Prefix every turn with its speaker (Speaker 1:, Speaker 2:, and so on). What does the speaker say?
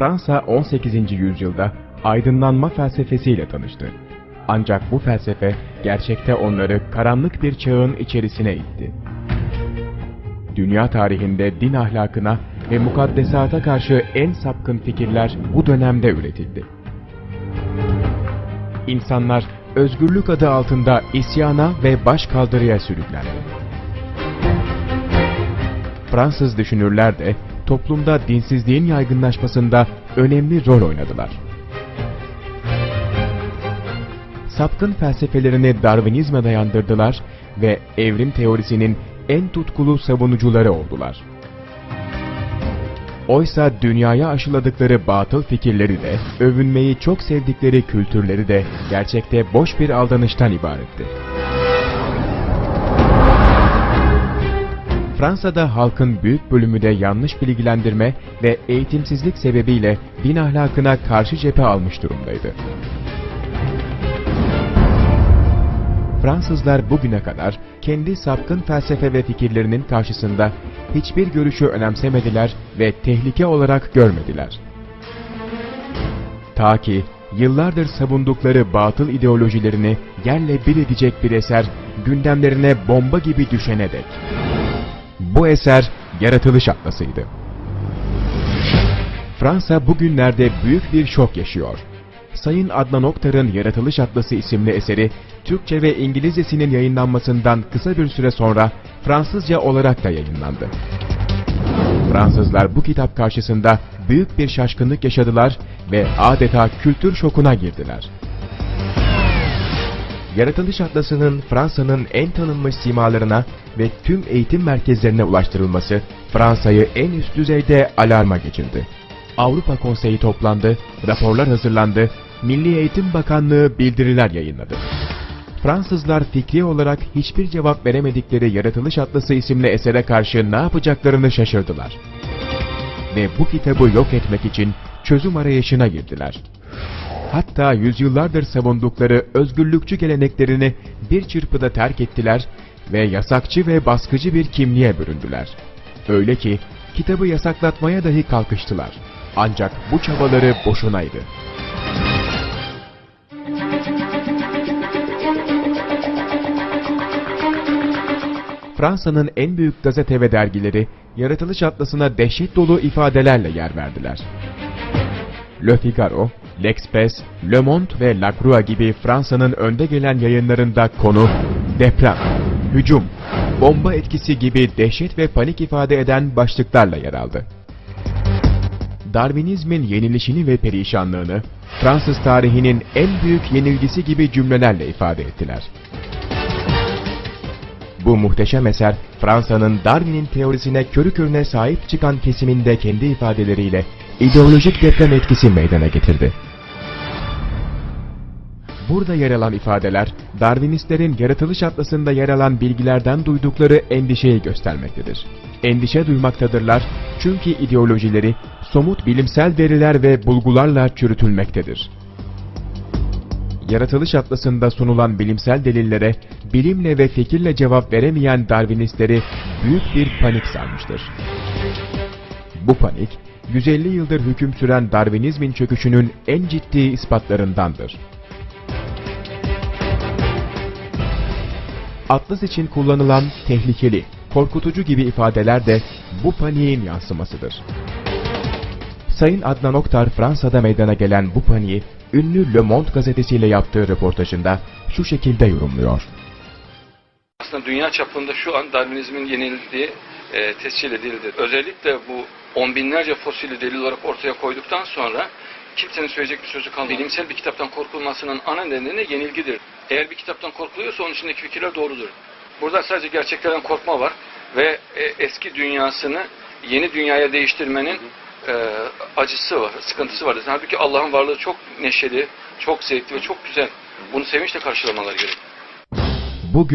Speaker 1: Fransa 18. yüzyılda aydınlanma felsefesiyle tanıştı. Ancak bu felsefe gerçekte onları karanlık bir çağın içerisine itti. Dünya tarihinde din ahlakına ve mukaddesata karşı en sapkın fikirler bu dönemde üretildi. İnsanlar özgürlük adı altında isyana ve başkaldırıya sürüklendi. Fransız düşünürler de toplumda dinsizliğin yaygınlaşmasında önemli rol oynadılar. Sapkın felsefelerini Darwinizme dayandırdılar ve evrim teorisinin en tutkulu savunucuları oldular. Oysa dünyaya aşıladıkları batıl fikirleri de, övünmeyi çok sevdikleri kültürleri de gerçekte boş bir aldanıştan ibaretti. Fransa'da halkın büyük bölümü de yanlış bilgilendirme ve eğitimsizlik sebebiyle din ahlakına karşı cephe almış durumdaydı. Fransızlar bugüne kadar kendi sapkın felsefe ve fikirlerinin karşısında hiçbir görüşü önemsemediler ve tehlike olarak görmediler. Ta ki yıllardır savundukları batıl ideolojilerini yerle bir edecek bir eser gündemlerine bomba gibi düşene dek. Bu eser Yaratılış Atlası'ydı. Fransa bugünlerde büyük bir şok yaşıyor. Sayın Adnan Oktar'ın Yaratılış Atlası isimli eseri Türkçe ve İngilizcesinin yayınlanmasından kısa bir süre sonra Fransızca olarak da yayınlandı. Fransızlar bu kitap karşısında büyük bir şaşkınlık yaşadılar ve adeta kültür şokuna girdiler. Yaratılış Atlası'nın Fransa'nın en tanınmış simalarına ve tüm eğitim merkezlerine ulaştırılması Fransa'yı en üst düzeyde alarma geçirdi. Avrupa Konseyi toplandı, raporlar hazırlandı, Milli Eğitim Bakanlığı bildiriler yayınladı. Fransızlar fikri olarak hiçbir cevap veremedikleri Yaratılış Atlası isimli esere karşı ne yapacaklarını şaşırdılar. Ve bu kitabı yok etmek için çözüm arayışına girdiler. Hatta yüzyıllardır savundukları özgürlükçü geleneklerini bir çırpıda terk ettiler ve yasakçı ve baskıcı bir kimliğe büründüler. Öyle ki kitabı yasaklatmaya dahi kalkıştılar. Ancak bu çabaları boşunaydı. Fransa'nın en büyük gazete ve dergileri Yaratılış Atlası'na dehşet dolu ifadelerle yer verdiler. Le Figaro, L'Express, Le Monde ve La Croix gibi Fransa'nın önde gelen yayınlarında konu deprem, hücum, bomba etkisi gibi dehşet ve panik ifade eden başlıklarla yer aldı. Darwinizmin yenilişini ve perişanlığını Fransız tarihinin en büyük yenilgisi gibi cümlelerle ifade ettiler. Bu muhteşem eser Fransa'nın Darwin'in teorisine körü körüne sahip çıkan kesiminde kendi ifadeleriyle ideolojik deprem etkisi meydana getirdi. Burada yer alan ifadeler, Darwinistlerin yaratılış atlasında yer alan bilgilerden duydukları endişeyi göstermektedir. Endişe duymaktadırlar çünkü ideolojileri somut bilimsel veriler ve bulgularla çürütülmektedir. Yaratılış atlasında sunulan bilimsel delillere bilimle ve fikirle cevap veremeyen Darwinistleri büyük bir panik sarmıştır. Bu panik, 150 yıldır hüküm süren Darwinizmin çöküşünün en ciddi ispatlarındandır. Atlas için kullanılan tehlikeli, korkutucu gibi ifadeler de bu paniğin yansımasıdır. Sayın Adnan Oktar Fransa'da meydana gelen bu paniği ünlü Le Monde gazetesiyle yaptığı röportajında şu şekilde yorumluyor.
Speaker 2: Aslında dünya çapında şu an Darwinizmin yenildiği e, tescil edildi. Özellikle bu on binlerce fosili delil olarak ortaya koyduktan sonra kimsenin söyleyecek bir sözü kalmadı. Bilimsel bir kitaptan korkulmasının ana nedeni yenilgidir. Eğer bir kitaptan korkuluyorsa onun içindeki fikirler doğrudur. Burada sadece gerçeklerden korkma var ve e, eski dünyasını yeni dünyaya değiştirmenin e, acısı var, sıkıntısı var. Halbuki Allah'ın varlığı çok neşeli, çok zevkli ve çok güzel. Bunu sevinçle karşılamaları gerekiyor.
Speaker 1: Bugün